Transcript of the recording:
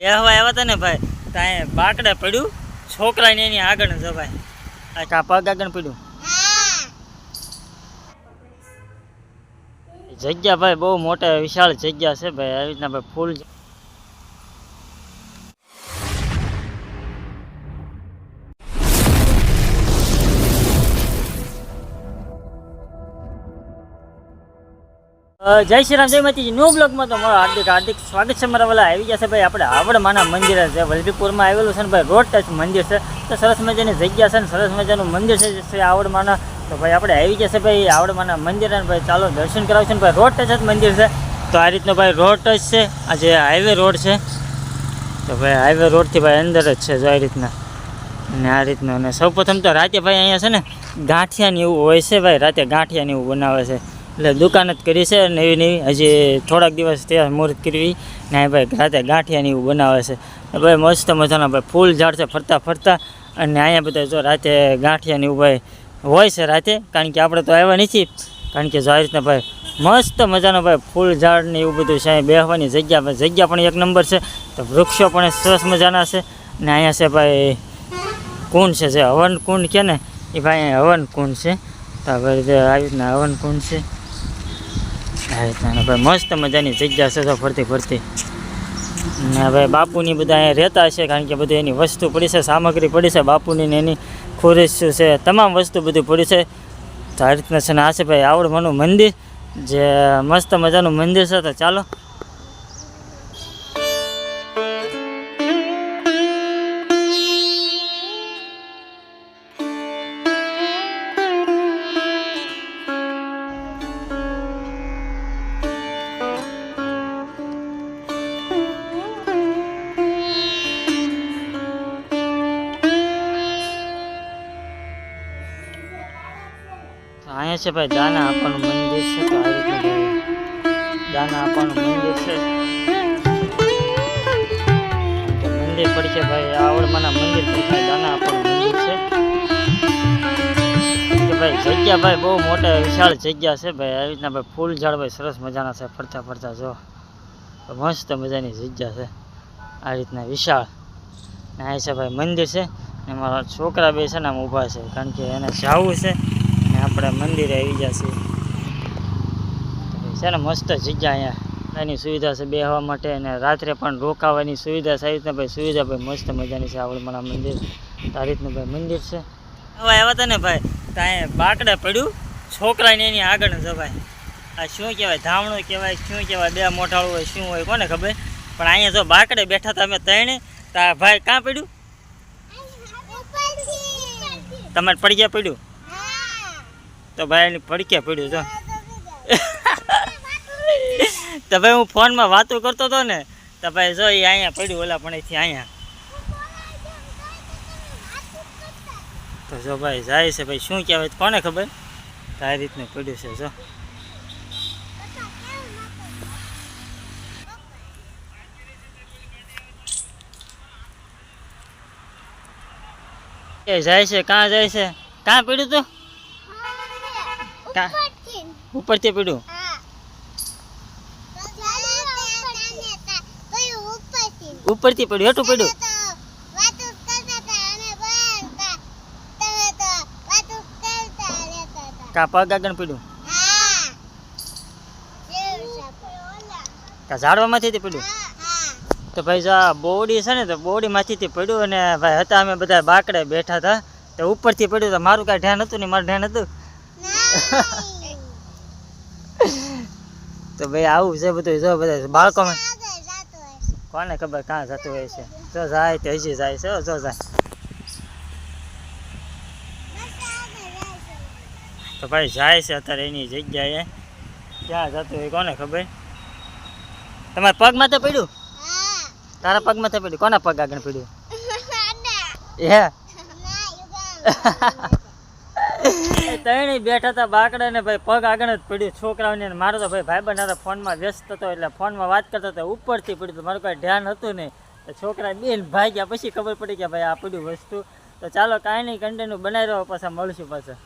બેહવા આવ્યા હતા ને ભાઈ, ત્યાં બાકડે પડ્યું. છોકરાને એની આગળ જવાય. આ પગ આગળ પડ્યું? જગ્યા ભાઈ બહુ મોટા વિશાળ જગ્યા છે ભાઈ, આવી રીતના ભાઈ ફૂલ જય શ્રી રામ, જય માતાજી. ન્યૂ બ્લોગમાં તો મારો હાર્દિક હાર્દિક સ્વાગત છે મારા વાલા. આવી છે ભાઈ આપણે આવડમાના મંદિર છે. વલભીપુરમાં આવેલું છે ને ભાઈ રોડ ટચ મંદિર છે. તો સરસ મજાની જગ્યા છે ને સરસ મજાનું મંદિર છે જે આવડમાના. તો ભાઈ આપણે આવી ગયા છે ભાઈ આવડમાના મંદિર અને ભાઈ ચાલો દર્શન કરાવશું ને ભાઈ. રોડ ટચ જ મંદિર છે. તો આ રીતનો ભાઈ રોડ ટચ છે. આ જે હાઈવે રોડ છે. તો ભાઈ હાઈવે રોડથી ભાઈ અંદર જ છે જો આ રીતના. અને આ રીતનું અને સૌપ્રથમ તો રાતે ભાઈ અહીંયા છે ને ગાંઠિયાની એવું હોય છે ભાઈ. રાતે ગાંઠિયાની એવું બનાવે છે. એટલે દુકાન જ કરી છે નવી નવી. હજી થોડાક દિવસ ત્યાં મુહૂર્ત કરવી. ને ભાઈ રાતે ગાંઠિયાની એવું બનાવે છે. ભાઈ મસ્ત મજાના ભાઈ ફૂલ ઝાડ છે ફરતા ફરતા. અને અહીંયા બધા જો રાતે ગાંઠિયાની એવું ભાઈ હોય છે રાતે. કારણ કે આપણે તો આવ્યા નથી. કારણ કે જો આ રીતના ભાઈ મસ્ત મજાનો ભાઈ ફૂલ ઝાડ ને એવું બધું છે. બેહવાની જગ્યા જગ્યા પણ એક નંબર છે. તો વૃક્ષો પણ સરસ મજાના છે. ને અહીંયા છે ભાઈ કુંડ છે. જે હવન કુંડ કે ને? એ ભાઈ હવન કુંડ છે. તો આવી રીતે આવી રીતના હવન કુંડ છે. ભાઈ મસ્ત મજાની જગ્યા છે ફરતી ફરતી. ને હવે બાપુની બધા અહીંયા રહેતા હશે કારણ કે બધી એની વસ્તુ પડી છે, સામગ્રી પડી છે, બાપુની ને એની ખુરીશ છે, તમામ વસ્તુ બધું પડી છે. તો આ રીતના છે ને આ છે ભાઈ આવડવાનું મંદિર, જે મસ્ત મજાનું મંદિર છે, તો ચાલો. છે ભાઈ, દાના આપવાનું મંદિર છે તો આ રીતનું ભાઈ દાના આપવાનું મંદિર છે. તો મંદિર પડશે ભાઈ, આવડમાના મંદિર પડશે દાના આપવાનું મંદિર છે. કે ભાઈ, જગ્યા ભાઈ બહુ મોટા વિશાળ જગ્યા છે ભાઈ, આવી રીતના ભાઈ ફૂલ ઝાડ ભાઈ, સરસ મજાના છે, ફરતા ફરતા જો. તો મસ્ત મજાની જગ્યા છે. આ રીતના વિશાળ. ને આ છે ભાઈ મંદિર છે. ને મારા છોકરા બે છે ને આમ ઊભા છે, કારણ કે એને જવું છે. ને આપણે મંદિરે આવી જશે છે ને મસ્ત જગ્યા અહીંયા. એની સુવિધા છે બેહવા માટે અને રાત્રે પણ રોકાવાની સુવિધા આવી રીતના ભાઈ સુવિધા, ભાઈ મસ્ત મજાની છે આવડમાના મંદિર. તો આ રીતનું ભાઈ મંદિર છે. હવે આવ્યા હતા ને ભાઈ, ત્યાં બાકડે પડ્યું. છોકરાને એની આગળ જવાય. આ શું કહેવાય, ધામણું કહેવાય, શું કહેવાય, બે મોઢાળું હોય, શું હોય, કોને ખબર? પણ અહીંયા જો બાકડે બેઠા હતા અમે ત્રણે, તા ભાઈ કાં પડ્યું? તમારે પડગ્યા પડ્યું? તો ભાઈ એની પડક્યા પડ્યું, જો. તો ભાઈ હું ફોનમાં વાતો કરતો હતો ને, તો ભાઈ જો એ અહીંયા પડ્યું ઓલા પણ અહીંથી અહીંયા. તો જો ભાઈ જાય છે ભાઈ, શું કહેવાય, કોને ખબર? તો આ રીતનું પડ્યું છે, જો. જાય છે, કાં જાય છે? કાં પડ્યું તું? કાં ઉપરથી પડ્યું ઉપરથી પડ્યું હેઠું પડ્યું પગ આગળ પડ્યું કા ઝાડવામાંથી પડ્યું તો ભાઈ જો બોડી છે ને, તો બોડીમાંથી માંથી પડ્યું અને ભાઈ હતા અમે બધા બાકડે બેઠા હતા. તો ઉપરથી પડ્યું તો મારું કાંઈ ધ્યાન હતું ને મારું ધ્યાન હતું. તો ભાઈ આવું છે બધું જો બધા બાળકોમાં કોને ખબર કાં જતું હોય છે? જો જાય તો હજી જાય છે જો જાય. તો ભાઈ જાય છે અત્યારે એની જગ્યાએ. ક્યાં જતું હોય કોને ખબર? તમારા પગ માથે પડ્યું? તારા પગ માથે પડ્યું? કોના પગ આગળ પડ્યું? હે? ત્રણે બેઠા હતા બાકડા ને ભાઈ પગ આગળ જ પડ્યું. છોકરાઓને મારો તો ભાઈ ભાઈ હતા ફોનમાં વ્યસ્ત હતો એટલે ફોનમાં વાત કરતો હતો, ઉપરથી પડ્યું તો મારું કાંઈ ધ્યાન હતું નહીં. છોકરા બેન ભાગ્યા. પછી ખબર પડી કે ભાઈ આ પડ્યું વસ્તુ. તો ચાલો કાંઈ નહીં કન્ટિન્યુ બનાવી રહ્યો પાછા મળશું પાછા.